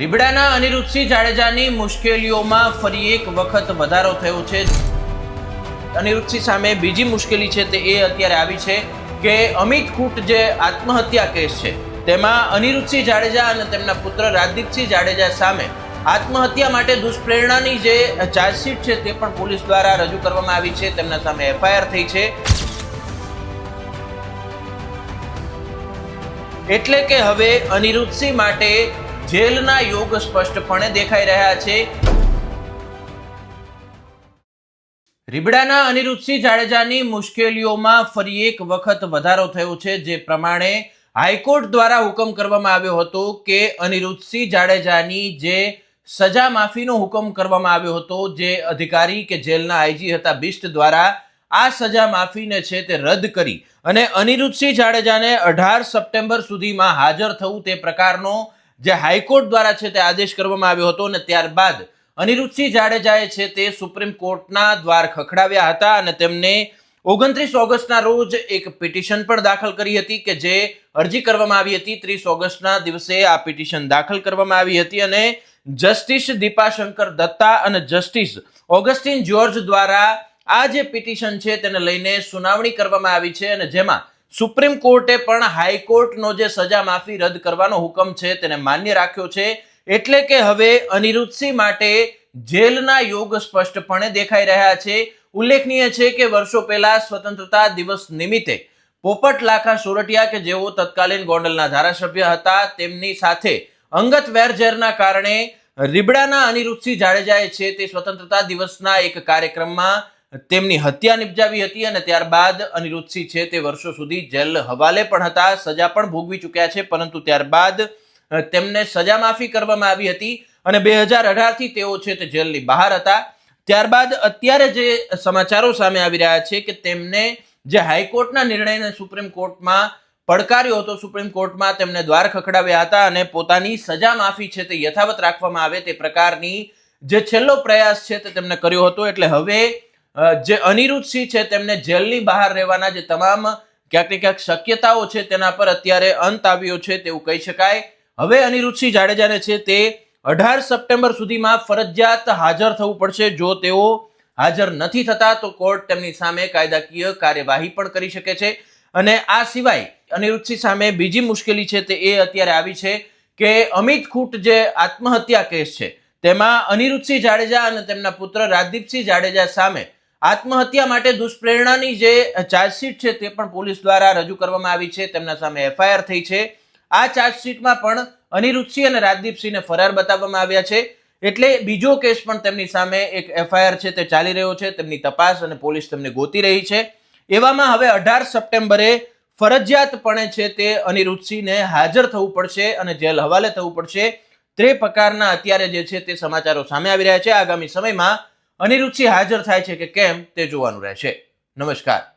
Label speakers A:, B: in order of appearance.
A: રીબડાના અનિરુદ્ધસિંહ જાડેજાની મુશ્કેલીઓમાં ફરી એક વખત વધારો થયો છે. અનિરુદ્ધસિંહ સામે બીજી મુશ્કેલી છે તે એ અત્યારે આવી છે કે અમિત ખૂટ જે આત્મહત્યા કેસ છે, તેમાં અનિરુદ્ધસિંહ જાડેજા અને તેમના પુત્ર રાજદીપસિંહ જાડેજા સામે આત્મહત્યા માટે દુષ્પ્રેરણાની જે ચાર્જશીટ છે તે પણ પોલીસ દ્વારા રજૂ કરવામાં આવી છે, તેમના સામે એફઆઈઆર થઈ છે. એટલે કે હવે અનિરુદ્ધસિંહ માટે જેલના યોગ સ્પષ્ટપણે દેખાઈ રહ્યા છે. રીબડાના અનિરુદ્ધસિંહ જાડેજાની મુશ્કેલીઓમાં ફરી એક વખત વધારો થયો છે, જે પ્રમાણે હાઈકોર્ટ દ્વારા હુકમ કરવામાં આવ્યો હતો કે અનિરુદ્ધસિંહ જાડેજાની જે સજા માફીનો હુકમ કરવામાં આવ્યો હતો, જે અધિકારી કે જેલના આઈજી હતા બિસ્ટ દ્વારા આ સજા માફીને છે તે રદ કરી. અને અનિરુદ્ધસિંહ જાડેજાને અઢાર સપ્ટેમ્બર સુધીમાં હાજર થવું તે પ્રકારનો જે હાઈકોર્ટ દ્વારા છે તે આદેશ કરવામાં આવ્યો હતો અને ત્યારબાદ અનિરુદ્ધસિંહ જાડેજાએ છે તે સુપ્રીમ કોર્ટના દ્વાર ખખડાવ્યા હતા અને તેમને ઓગણત્રીસ ઓગસ્ટના રોજ એક પિટિશન પણ દાખલ કરી હતી કે જે અરજી કરવામાં આવી હતી. ત્રીસ ઓગસ્ટના દિવસે આ પિટિશન દાખલ કરવામાં આવી હતી અને જસ્ટિસ દીપાશંકર દત્તા અને જસ્ટિસ ઓગસ્ટિન જ્યોર્જ દ્વારા આ જે પિટિશન છે તેને લઈને સુનાવણી કરવામાં આવી છે અને જેમાં સુપ્રીમ કોર્ટે પણ હાઈકોર્ટનો જે સજા માફી રદ કરવાનો હુકમ છે તેને માન્ય રાખ્યો છે. એટલે કે હવે અનિરુદ્ધસિંહ માટે જેલના યોગ સ્પષ્ટપણે દેખાઈ રહ્યા છે. ઉલ્લેખનીય છે કે વર્ષો પહેલા સ્વતંત્રતા દિવસ નિમિત્તે પોપટ લાખા સોરઠિયા કે જેઓ તત્કાલીન ગોંડલના ધારાસભ્ય હતા, તેમની સાથે અંગત વેરઝેરના કારણે રીબડાના અનિરુદ્ધસિંહ જાડેજાએ છે તે સ્વતંત્રતા દિવસના એક કાર્યક્રમમાં તેમની હત્યા નિપજાવી હતી અને ત્યારબાદ અનિરુદ્ધસિંહ છે તે વર્ષો સુધી જેલ હવાલે પણ હતા, સજા પણ ભોગવી ચૂક્યા છે, પરંતુ ત્યારબાદ તેમને સજા માફી કરવામાં આવી હતી અને બે હજાર અઢારથી તેઓ છે તે જેલની બહાર હતા. ત્યારબાદ અત્યારે જે સમાચારો સામે આવી રહ્યા છે કે તેમને જે હાઈકોર્ટના નિર્ણયને સુપ્રીમ કોર્ટમાં પડકાર્યો હતો, સુપ્રીમ કોર્ટમાં તેમને દ્વાર ખખડાવ્યા હતા અને પોતાની સજા માફી છે તે યથાવત રાખવામાં આવે તે પ્રકારની જે છેલ્લો પ્રયાસ છે તે તેમને કર્યો હતો, એટલે હવે જે અનિરુદ્ધસિંહ છે, તેમને જેલની બહાર રહેવાના જે તમામ ક્યાંક ને ક્યાંક શક્યતાઓ છે, તેના પર અત્યારે અંત આવ્યો છે તેવું કહી શકાય. હવે અનિરુદ્ધસિંહ જાડેજાને છે તે અઢાર સપ્ટેમ્બર સુધીમાં ફરજિયાત હાજર થવું પડશે. જો તેઓ હાજર નથી થતા, તો કોર્ટ તેમની સામે કાયદાકીય કાર્યવાહી પણ કરી શકે છે. અને આ સિવાય અનિરુદ્ધસિંહ સામે બીજી મુશ્કેલી છે તે એ અત્યારે આવી છે કે અમિત ખૂટ જે આત્મહત્યા કેસ છે, તેમાં અનિરુદ્ધસિંહ જાડેજા અને તેમના પુત્ર રાજદીપસિંહ જાડેજા સામે આત્મહત્યા માટે દુષ્પ્રેરણાની જે ચાર્જશીટ છે તે પણ પોલીસ દ્વારા રજૂ કરવામાં આવી છે, તેમના સામે એફઆઈઆર થઈ છે. આ ચાર્જશીટમાં પણ અનિરુદ્ધસિંહ અને રાજદીપસિંહને ફરાર બતાવવામાં આવ્યા છે. એટલે બીજો કેસ પણ તેમની સામે એક એફઆઈઆર છે તે ચાલી રહ્યો છે, તેમની તપાસ અને પોલીસ તેમને ગોતી રહી છે. એવામાં હવે અઢાર સપ્ટેમ્બરે ફરજિયાતપણે છે તે અનિરુદ્ધસિંહને હાજર થવું પડશે અને જેલ હવાલે થવું પડશે. તે પ્રકારના અત્યારે જે છે તે સમાચારો સામે આવી રહ્યા છે. આગામી સમયમાં અનિરુદ્ધસિંહ હાજર થાય છે કે કેમ તે જોવાનું રહેશે. નમસ્કાર.